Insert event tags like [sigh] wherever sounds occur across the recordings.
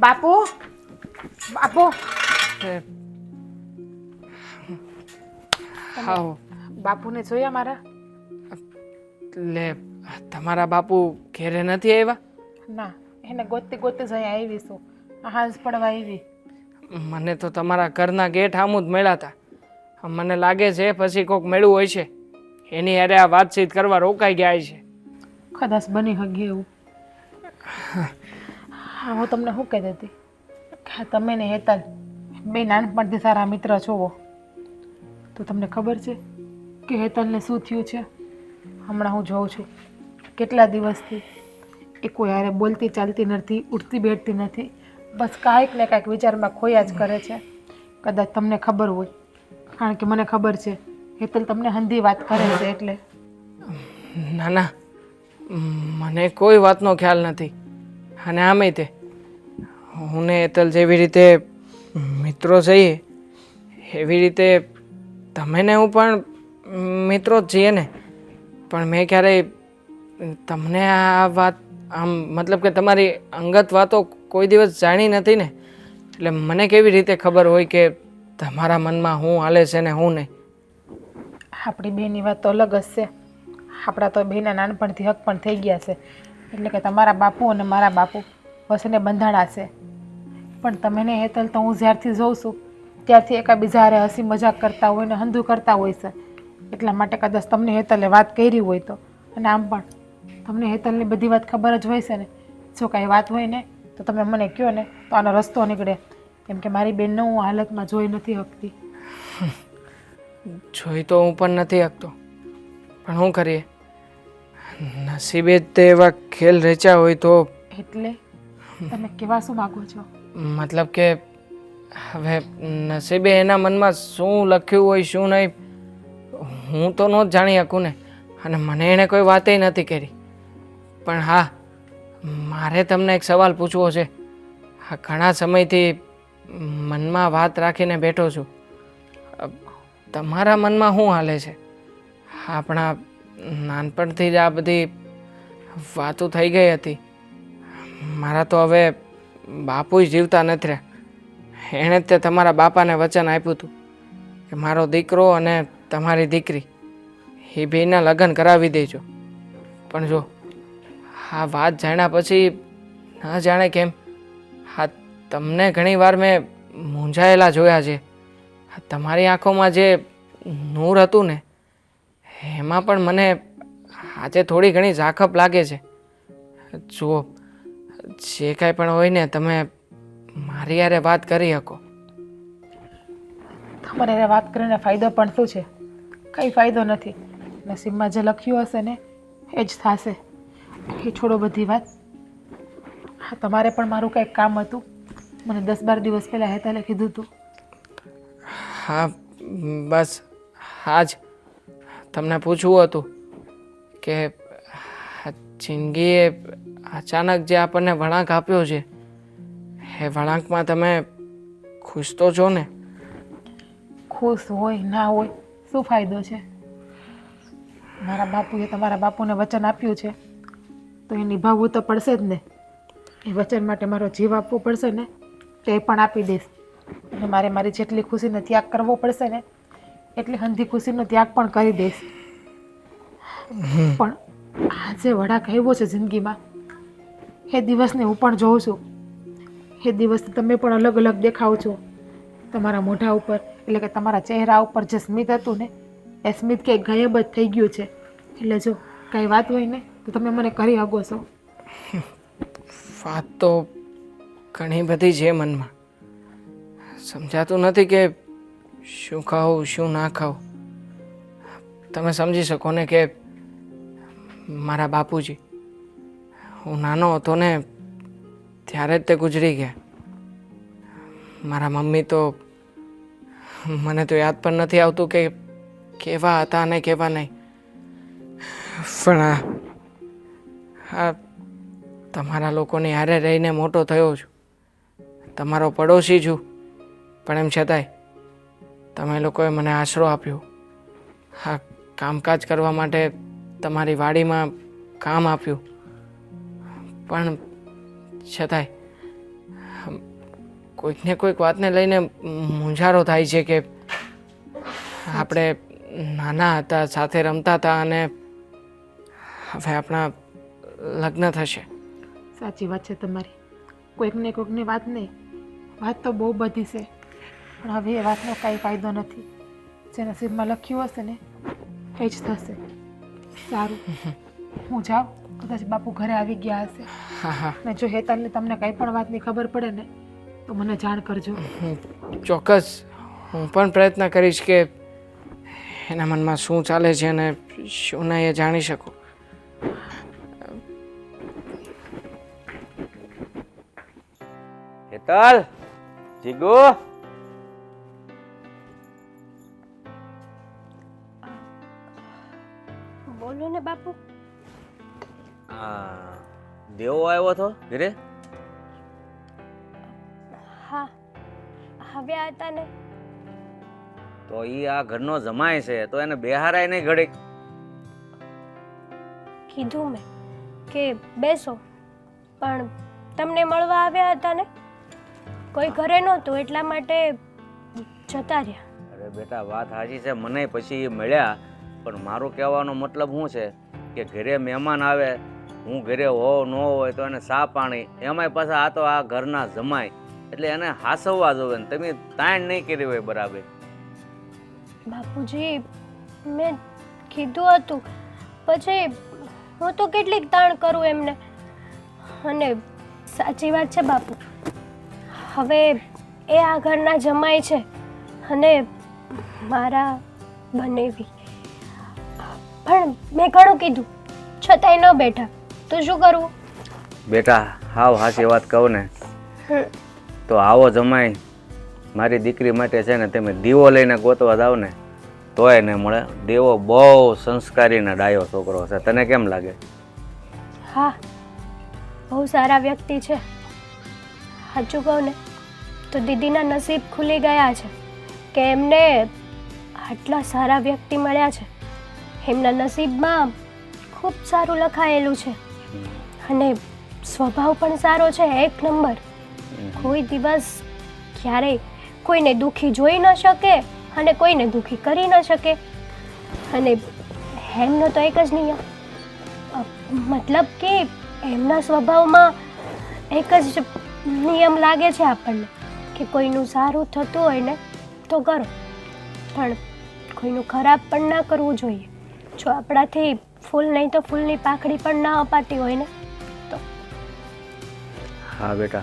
બાપુ બાપુ. હાવ બાપુને જોયા મારા? લે તમારા બાપુ ઘેરે નથી આવ્યા? ના એને ગોતતી ગોતતી જઈ આવીશું આવી છું. હાંસ પડવા આવી. મને તો તમારા ઘરના ગેટ આમું જ મળ્યા હતા મને લાગે છે પછી કોક મેળવું હોય છે. એની હારે આ વાતચીત કરવા રોકાઈ ગયા છે. કદાચ બની હગી એવું. [laughs] હા, હું તમને શું કહેતી હતી હા તમે ને હેતલ બે નાનપણથી સારા મિત્ર છો તો તમને ખબર છે કે હેતલને શું થયું છે? હમણાં હું જોઉં છું કેટલા દિવસથી એ કોઈ હારે બોલતી ચાલતી નથી, ઉઠતી બેઠતી નથી. બસ કાંઈક ને કાંઈક વિચારમાં ખોયા જ કરે છે. કદાચ તમને ખબર હોય. કારણ કે મને ખબર છે, હેતલ તમને હંધી વાત કરે છે એટલે. ના ના મને કોઈ વાતનો ખ્યાલ નથી. અને આમે તે. હું ને એતલ જેવી રીતે મિત્રો છીએ એવી રીતે તમે ને હું પણ મિત્રો જ છીએ ને. પણ મેં ક્યારેય તમને આ વાત, આમ મતલબ કે તમારી અંગત વાતો કોઈ દિવસ જાણી નથી ને. એટલે મને કેવી રીતે ખબર હોય કે તમારા મનમાં શું હાલે છે ને હું નહીં? આપણી બેની વાત તો અલગ જ છે. આપણા તો બેના નાનપણથી હક પણ થઈ ગયા છે. એટલે કે તમારા બાપુ અને મારા બાપુ વસને બંધાણા છે પણ તમે ને હેતલ તો હું જ્યારથી જોઉં છું, ત્યારથી એકાબીજા હારે હસી મજાક કરતા હોય ને હંધું કરતા હોય છે. એટલા માટે કદાચ તમને હેતલે વાત કરી હોય તો. અને આમ પણ તમને હેતલની બધી વાત ખબર જ હોય છે ને. જો કાંઈ વાત હોય ને, તો તમે મને કહો ને, તો આનો રસ્તો નીકળે. કેમ કે મારી બેનને હું હાલતમાં જોઈ નથી શકતી. જોઈ તો હું પણ નથી શકતો. પણ શું કરીએ? નસીબે જ તે એવા ખેલ રચ્યા હોય તો એટલે તમે કેવા શું માગો છો? મતલબ કે હવે નસીબે એના મનમાં શું લખ્યું હોય શું નહીં હું તો ન જ જાણી શકું ને. અને મને એણે કોઈ વાતે નથી કરી. પણ હા મારે તમને એક સવાલ પૂછવો છે. હા ઘણા સમયથી મનમાં વાત રાખીને બેઠો છું. તમારા મનમાં શું હાલે છે? આપણા નાનપણથી જ આ બધી વાતો થઈ ગઈ હતી. મારા તો હવે બાપુ જીવતા નથી રહ્યા. એણે તે તમારા બાપાને વચન આપ્યું હતું કે મારો દીકરો અને તમારી દીકરી એ બેના લગ્ન કરાવી દેજો. પણ જો આ વાત જાણ્યા પછી ન જાણે કેમ હા તમને ઘણીવાર મેં મૂંઝાયેલા જોયા છે. તમારી આંખોમાં જે નૂર હતું ને એમાં પણ મને આજે થોડી ઘણી ઝાખપ લાગે છે. જુઓ જે કાંઈ પણ હોય ને તમે મારી યારે વાત કરી શકો. તમારે યારે વાત કરીને ફાયદો પણ શું છે? કંઈ ફાયદો નથી. નસીબમાં જે લખ્યું હશે ને એ જ થશે. એ છોડો બધી વાત. હા તમારે પણ મારું કંઈક કામ હતું. મને દસ બાર દિવસ પહેલાં હેતાલે કીધું હતું હા બસ. હા જ તમને પૂછવું હતું કે જિંદગીએ અચાનક જે આપણને વળાંક આપ્યો છે, એ વળાંકમાં તમે ખુશ તો છો ને? ખુશ હોય, ના હોય, શું ફાયદો છે? મારા બાપુએ તમારા બાપુને વચન આપ્યું છે, તો એ નિભાવવું તો પડશે જ ને. એ વચન માટે મારો જીવ આપવો પડશે ને, તો એ પણ આપી દઈશ. અને મારે મારી જેટલી ખુશીને ત્યાગ કરવો પડશે ને એટલી હંધી ખુશીનો ત્યાગ પણ કરી દઈશ. પણ આજે વડા કહેવો છે જિંદગીમાં એ દિવસને હું પણ જોઉં છું. એ દિવસ તમે પણ અલગ અલગ દેખાવ છો. તમારા મોઢા ઉપર એટલે કે તમારા ચહેરા ઉપર જે સ્મિત હતું ને એ સ્મિત કંઈક ગાયબ જ થઈ ગયું છે. એટલે જો કાંઈ વાત હોય ને તો તમે મને કરી શકો છો. વાત તો ઘણી બધી છે મનમાં. સમજાતું નથી કે શું ખાવું, શું ના ખાવું? તમે સમજી શકો ને કે મારા બાપુજી, હું નાનો હતો ને ત્યારે જ તે ગુજરી ગયા. મારા મમ્મી તો, મને તો યાદ પણ નથી આવતું કે કેવા હતા અને કેવા નહીં. પણ આ આ તમારા લોકોની હારે રહીને મોટો થયો છું. તમારો પડોશી છું. પણ એમ છતાંય તમે લોકોએ મને આશરો આપ્યો. હા કામકાજ કરવા માટે તમારી વાડીમાં કામ આપ્યું. પણ છતાંય કોઈકને કોઈક વાતને લઈને મૂંઝારો થાય છે કે આપણે નાના હતા, સાથે રમતા હતા અને હવે આપણા લગ્ન થશે. સાચી વાત છે તમારી. કોઈકને કોઈકની વાત નહીં વાત તો બહુ બધી છે. પણ હવે એ વાતનો કાંઈ ફાયદો નથી. જે નસીબમાં લખ્યું હશે ને એ જ થશે. સારું. હું જાઉં. કદાચ બાપુ ઘરે આવી ગયા હશે. હા હા. ને જો હેતલને તમને કંઈ પણ વાતની ખબર પડે ને તો મને જાણ કરજો. હું ચોક્કસ. હું પણ પ્રયત્ન કરીશ કે એના મનમાં શું ચાલે છે અને શું ના એ જાણી શકું. હેતલ જીગુ? આવ્યો હતો? ઘરે હા હવે આ ને તો ઈ આ ઘરનો જમાય છે તો એને બેહારાય નહીં ઘડીક. કીધું મેં કે બેસો પણ તમને મળવા આવ્યા હતા ને? કોઈ ઘરે નહોતું એટલા માટે જતા રહ્યા. અરે બેટા વાત સાચી છે મને પછી મળ્યા પણ મારું કહેવાનો મતલબ શું છે? કે ઘરે મહેમાન આવે હું ઘરે હોવ, ન હોય તો એને સા પાણી. એમાંય પાછા આ તો આ ઘરના જમાય. એટલે એને હાસવવા જોવે ને તમે તાણ નહીં કરી હોય બરાબર. બાપુજી, મેં કીધું હતું. પછી હું તો કેટલીક તાણ કરું એમને. અને સાચી વાત છે બાપુ. હવે એ આ ઘરના જમાય છે અને મારા બનેવી. પણ મેં ઘણું કીધું. છતાંય ન બેઠા. તો શું કરવું બેટા હાવ હાસી વાત કહું ને. તો આવો જમાય મારી દીકરી માટે છે ને તમે દીવો લઈને ગોતવા જાવ ને તોય ને મળે. દેવો બહુ સંસ્કારી ને ડાયો છોકરો છે. તને કેમ લાગે? હા બહુ સારા વ્યક્તિ છે. સાચું કહું ને તો દીદીના નસીબ ખુલી ગયા છે કે એમને આટલા સારા વ્યક્તિ મળ્યા છે. એમના નસીબમાં ખૂબ સારું લખાયેલું છે. અને સ્વભાવ પણ સારો છે એક નંબર. કોઈ દિવસ ક્યારેય કોઈને દુઃખી જોઈ ન શકે અને કોઈને દુઃખી કરી ન શકે. અને એમનો તો એક જ નિયમ. મતલબ કે એમના સ્વભાવમાં એક જ નિયમ લાગે છે આપણને કે કોઈનું સારું થતું હોય ને તો કરો. પણ કોઈનું ખરાબ પણ ના કરવું જોઈએ. જો આપણાથી ફૂલ નહીં તો ફૂલની પાખડી પણ ના અપાતી હોય ને. હા બેટા.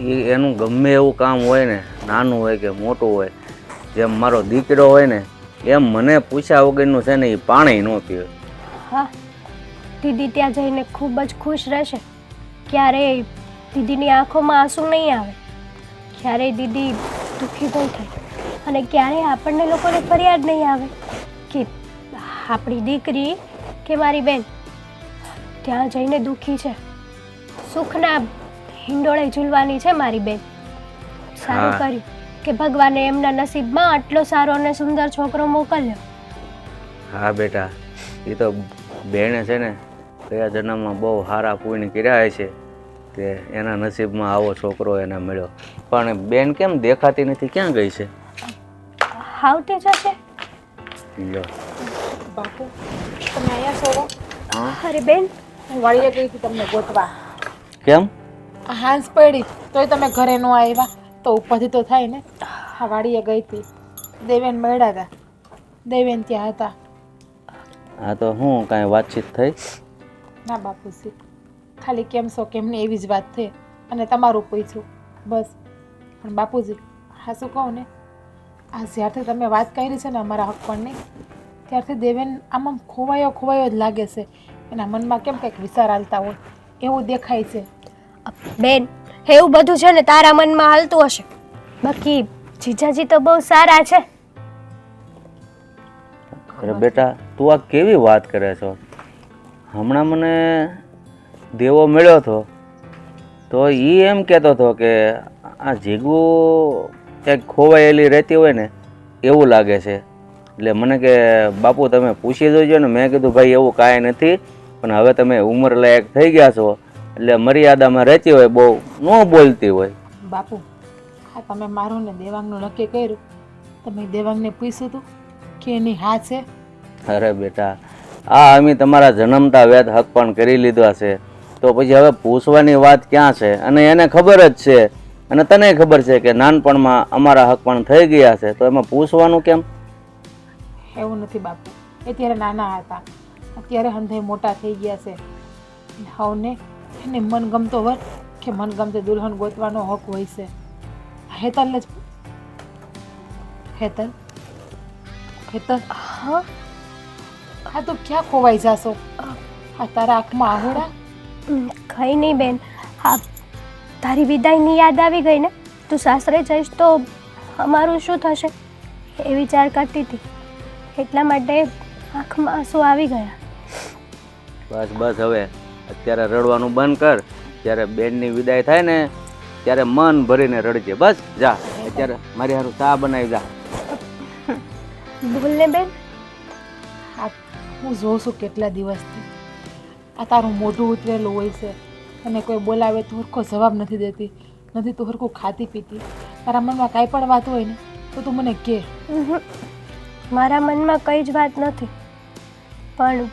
એ એનું ગમે એવું કામ હોય ને, નાનું હોય કે મોટું હોય, જેમ મારો દીકરો હોય ને, એમ મને પૂછ્યા વગરનું છે ને એ પાણી ન પીવે. હા, દીદી ત્યાં જઈને ખૂબ જ ખુશ રહેશે. ક્યારેય દીદીની આંખોમાં આંસુ નહીં આવે. ક્યારેય દીદી દુઃખી નહીં થાય. અને ક્યારેય આપણને લોકોને ફરિયાદ નહીં આવે કે આપણી દીકરી કે મારી બેન, ત્યાં જઈને દુઃખી છે. સુખના હિંડોળે ઝૂલવાની છે મારી બેન. સારું કર્યું કે ભગવાને એમના નસીબમાં આટલો સારો અને સુંદર છોકરો મોકલ્યો. હા બેટા એ તો બેને છે ને ગયા જન્મમાં બહુ સારા પુણ્ય કર્યા છે તે એના નસીબમાં આવો છોકરો એને મળ્યો. પણ બેન કેમ દેખાતી નથી? ક્યાં ગઈ છે? આવતી જશે? લ્યો. બાપુ તમે અહીંયા છો? હા? અરે બેન. હું વાળીએ ગઈ હતી તમને ગોતવા. કેમ? હાંસ પડી તોય તમે ઘરે ન આવ્યા. તો ઉપરથી તો થાય ને. હા વાડીએ ગઈ હતી. દેવેન મળ્યા હતા દેવેન ત્યાં હતા. હા તો હું કાંઈ વાતચીત થઈ? ના બાપુજી ખાલી કેમ છો કેમ ને એવી જ વાત થઈ. અને તમારું પૂછ્યું. બસ. પણ બાપુજી હા શું કહું ને? આ જ્યારથી તમે વાત કરી છે ને અમારા હક પણની ત્યારથી દેવેન આમ આમ ખોવાયો ખોવાયો જ લાગે છે. એના મનમાં કેમ કંઈક વિચાર હાલતા હોય. એવું દેખાય છે. બેન, એવું બધું છે ને તારા મનમાં હાલતું હશે. બાકી જીજાજી તો બહુ સારા છે. અરે બેટા, તું આ કેવી વાત કરે છો? હમણાં મને દેવો મળ્યો હતો, તો એ એમ કહેતો હતો કે આ જીગુ ક્યાંક ખોવાયેલી રહેતી હોય ને, એવું લાગે છે. એટલે મને કે, બાપુ તમે પૂછી જોજો ને. મેં કીધું, ભાઈ, એવું કાંઈ નથી, પણ હવે તમે ઉંમર લાયક થઈ ગયા છો. એટલે મર્યાદામાં રહેતી હોય બહુ ન બોલતી હોય. બાપુ હા તમે મારું ને દેવાંગનું નક્કી કર્યું. તમે દેવાંગને પૂછ્યું હતું કે એની હા છે? અરે બેટા આ અમે તમારા જન્મતા વેદ હક પણ કરી લીધા છે. તો પછી હવે પૂછવાની વાત ક્યાં છે? અને એને ખબર જ છે. અને તને ખબર છે કે નાનપણમાં અમારા હક પણ થઈ ગયા છે. તો એમાં પૂછવાનું કેમ? એવું નથી બાપુ. એ ત્યારે નાના હતા. અત્યારે હંધે મોટા થઈ ગયા છે. હવને એને મનગમતો વર કે મનગમતી દુલ્હન ગોતવાનો હક હોય છે. હેતલને જ હેતલ? હેતલ? હા? હા તો ક્યાં ખોવાઈ જાશો? હા તારા આંખમાં આહોડા? કંઈ નહીં બેન. હા તારી વિદાયની યાદ આવી ગઈ ને તું સાસરે જઈશ તો અમારું શું થશે? એ વિચાર કરતી હતી. એટલા માટે આંખમાં આંસુ આવી ગયા. બસ બસ હવે. અત્યારે રડવાનું બંધ કર. જ્યારે બેનની વિદાય થાય ને ત્યારે મન ભરીને રડજે. બસ જા. અત્યારે મારી હારું ચા બનાવી જા. બોલને બેન. હા હું જોઉં છું કેટલા દિવસથી. આ તારું મોઢું ઉતરેલું હોય છે. અને કોઈ બોલાવે તો હરખો જવાબ નથી દેતી. નથી તો હરખું ખાતી પીતી. તારા મનમાં કાંઈ પણ વાત હોય ને તો તું મને કહે. મારા મનમાં કંઈ જ વાત નથી. પણ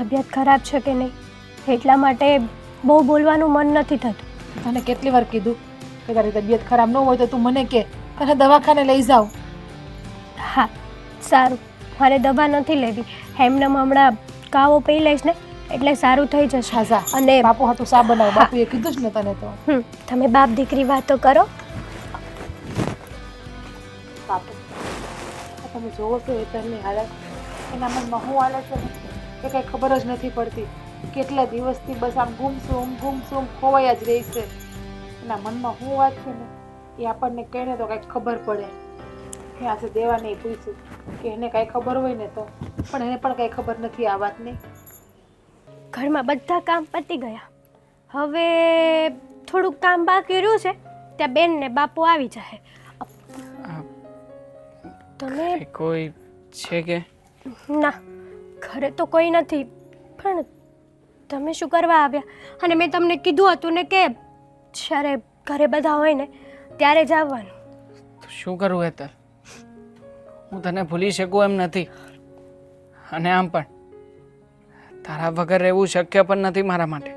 તબિયત ખરાબ છે કે નહીં? એટલા માટે બહુ બોલવાનું મન નથી થતું. તને કેટલી વાર કીધું કે તારી તબિયત ખરાબ ન હોય તો તું મને કે અને દવાખાને લઈ જાઓ. હા સારું. મારે દવા નથી લેવી. હેમનેમ હમણાં કાવો પી લઈશ ને એટલે સારું થઈ જશે. છાઝા અને બાપુ હાટું સા બનાવ. બાપુએ કીધું જ ને તને તો. તમે બાપ દીકરી વાતો કરો. બાપુ તમે જોવો છો એ તરની હાલત. એના મનમાં હું હાલત છે? એ કાંઈ ખબર જ નથી પડતી. કેટલા દિવસથી બસ આમ ગુમસુમ ગુમસુમ ખોવાયા જ રહી છે. એના મનમાં શું વાત છે ને એ આપણને કહીને તો કાંઈક ખબર પડે. ત્યાં છે દેવાને પૂછ્યું કે એને કાંઈ ખબર હોય ને તો પણ એને પણ કાંઈ ખબર નથી આ વાતની. ઘરમાં બધા કામ પતી ગયા. હવે થોડુંક કામ બાકી રહ્યું છે ત્યાં બેન ને બાપુ આવી જાય તમે કોઈ છે કે? ના. ઘરે તો કોઈ નથી પણ તમે શું કરવા આવ્યા? અને મેં તમને કીધું હતું ને કે જ્યારે ઘરે બધા હોય ને ત્યારે જ આવવાનું. શું કરું એતર હું તને ભૂલી શકું એમ નથી. અને આમ પણ તારા વગર રહેવું શક્ય પણ નથી મારા માટે.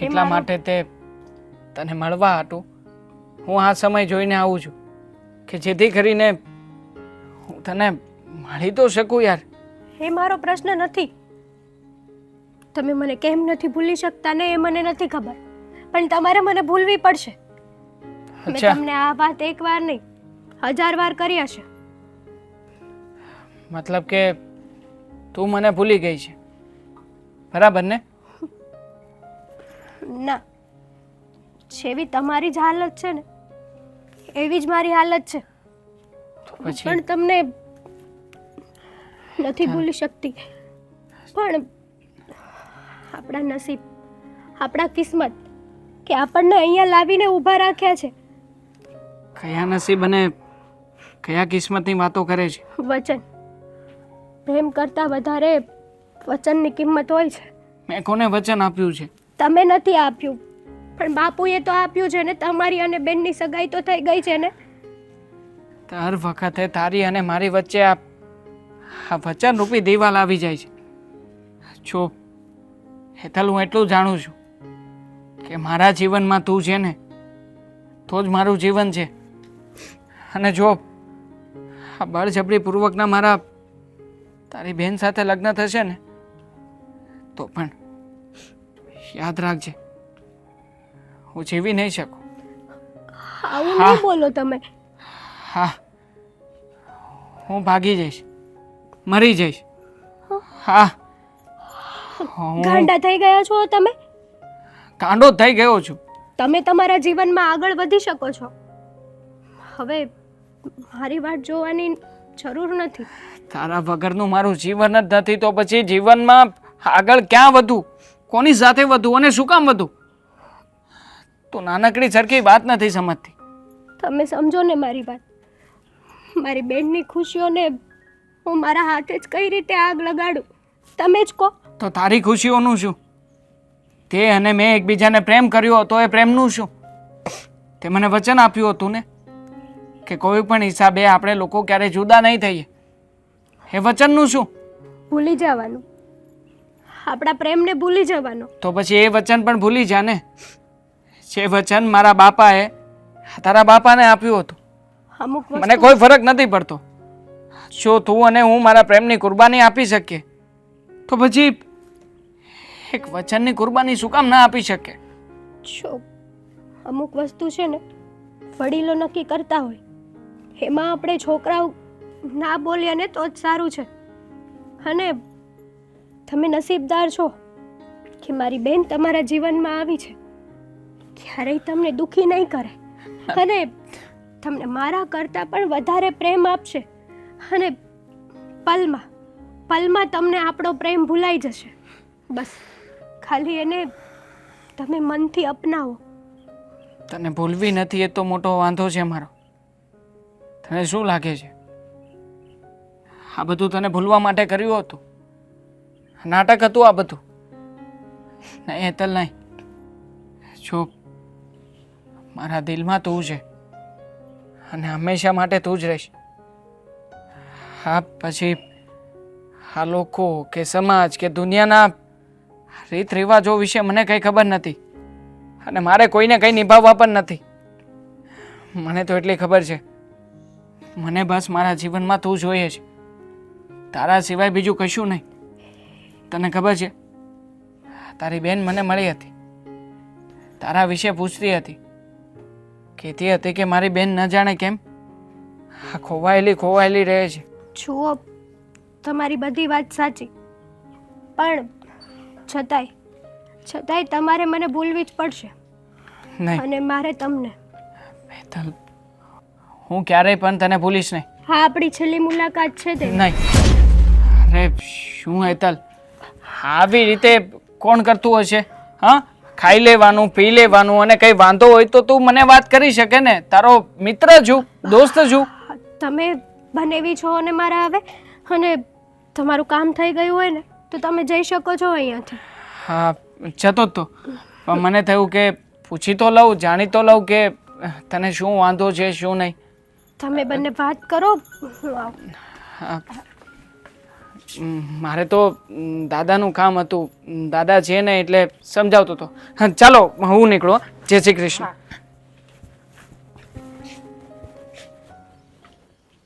એટલા માટે તે તને મળવા હતું. હું આ સમય જોઈને આવું છું કે જેથી કરીને હું તને મળી તો શકું યાર. એ મારો પ્રશ્ન નથી. તમે મને કેમ નથી ભૂલી શકતા ને એ મને નથી ખબર. પણ તમારે મને ભૂલવી પડશે. મેં તમને આ વાત એક વાર નહીં હજાર વાર કરી હશે. મતલબ કે તું મને ભૂલી ગઈ છે. બરાબર ને? ના. જેવી તમારી જ હાલત છે ને એવી જ મારી હાલત છે. પણ તમને નથી ભૂલી શકતી. પણ આપણા નસીબ આપણા કિસ્મત કે આપણને અહીંયા લાવીને ઊભા રાખ્યા છે. કયા નસીબ અને કયા કિસ્મતની વાતો કરે છે? વચન. પ્રેમ કરતાં વધારે વચનની કિંમત હોય છે. મેં કોને વચન આપ્યું છે? તમે નથી આપ્યું. પણ બાપુએ તો આપ્યું છે ને તમારી અને બેનની સગાઈ તો થઈ ગઈ છે ને? દર વખતે તારી અને મારી વચ્ચે આ આ વચનરૂપી દિવાલ આવી જાય છે. જો હેતલ હું એટલું જાણું છું કે મારા જીવનમાં તું છે ને તો જ મારું જીવન છે. અને જો આ બળજબરીપૂર્વકના મારા તારી બહેન સાથે લગ્ન થશે ને તો પણ યાદ રાખજે હું જીવી નહીં શકું. આવું. બોલો તમે. હા. હું ભાગી જઈશ. મરી જઈશ. હા. ગાંડા થઈ ગયા છો તમે? કાંડો થઈ ગયો છું. તમે તમારા જીવનમાં આગળ વધી શકો છો. હવે મારી વાત જોવાની જરૂર નથી. તારા વગરનું મારું જીવન જ નથી તો પછી જીવનમાં આગળ ક્યાં વધું? કોની સાથે વધુ અને શું કામ વધુ? તું નાનકડી સરખી વાત નથી સમજતી. તમે સમજો ને મારી વાત. મારી બેનની ખુશીઓને હું મારા હાથે જ કઈ રીતે આગ લગાડું? તમે જ કહો. તો તારી ખુશીઓનું શું? તે અને મેં એકબીજાને પ્રેમ કર્યો હતો એ પ્રેમનું શું? તે મને વચન આપ્યું હતું ને? કે કોઈ પણ હિસાબે આપણે લોકો ક્યારેય જુદા નહીં થઈએ. એ વચનનું શું? ભૂલી જવાનું. આપણા પ્રેમને ભૂલી જવાનો. તો પછી એ વચન પણ ભૂલી જા ને? જે વચન મારા બાપાએ તારા બાપાને આપ્યું હતું. અમુક મને કોઈ ફરક નથી પડતો. જો તું અને હું મારા પ્રેમની કુરબાની આપી શકીએ તો પછી એક વચનની કુરબાની શું કામ ના આપી શકે? જો અમુક વસ્તુ છે ને વડીલો નક્કી કરતા હોય. એમાં આપણે છોકરાઓ ના બોલીએ ને તો જ સારું છે. અને તમે નસીબદાર છો કે મારી બેન તમારા જીવનમાં આવી છે. ક્યારેય તમને દુખી નહીં કરે. [laughs] અને તમને મારા કરતાં પણ વધારે પ્રેમ આપશે. અને પલમાં પલમાં તમને આપણો પ્રેમ ભૂલાઈ જશે. બસ, ખાલી એને તમે મનથી અપનાવો. તને ભૂલવી નથી એ તો મોટો વાંધો છે મારો. તને શું લાગે છે? આ બધું તને ભૂલવા માટે કર્યું હતું. નાટક હતું આ બધું. નહીં હેતલ નહીં. જો, મારા દિલમાં તું છે. અને હંમેશા માટે તું જ રહીશ. હા પછી આ લોકો કે સમાજ કે દુનિયાના રીત રિવાજો વિશે મને કંઈ ખબર નથી. અને મારે કોઈને કંઈ નિભાવવા પણ નથી. મને તો એટલી ખબર છે. મને બસ મારા જીવનમાં તું જોઈએ છે. તારા સિવાય બીજું કશું નહીં. તને ખબર છે? તારી બેન મને મળી હતી. તારા વિશે પૂછતી હતી. કહેતી હતી કે મારી બેન ન જાણે કેમ? આ ખોવાયેલી ખોવાયેલી રહે છે. જુઓ તમારી બધી વાત સાચી. પણ છતાંય છતાંય તમારે મને ભૂલવી જ પડશે. નહીં. અને મારે તમને. હેતલ હું ક્યારેય પણ તને ભૂલીશ નહીં. હા આપણી છેલ્લી મુલાકાત છે તે. નહીં. અરે શું હેતલ આવી રીતે કોણ કરતું હશે? હા? ખાઈ લેવાનું પી લેવાનું અને કંઈ વાંધો હોય તો તું મને વાત કરી શકે ને. તારો મિત્ર છું દોસ્ત છું. તમે બનેવી છો અને મારા આવે અને તમારું કામ થઈ ગયું હોય ને તો તમે જઈ શકો છો અહીંયાથી. હા જતો તો. પણ મને થયું કે પૂછી તો લઉં જાણી તો લઉં કે તને શું વાંધો છે શું નહીં. તમે બંને વાત કરો. હા. મારે તો દાદાનું કામ હતું. દાદા છે ને એટલે સમજાવતો હતો હા ચાલો હું નીકળું જય શ્રી કૃષ્ણ.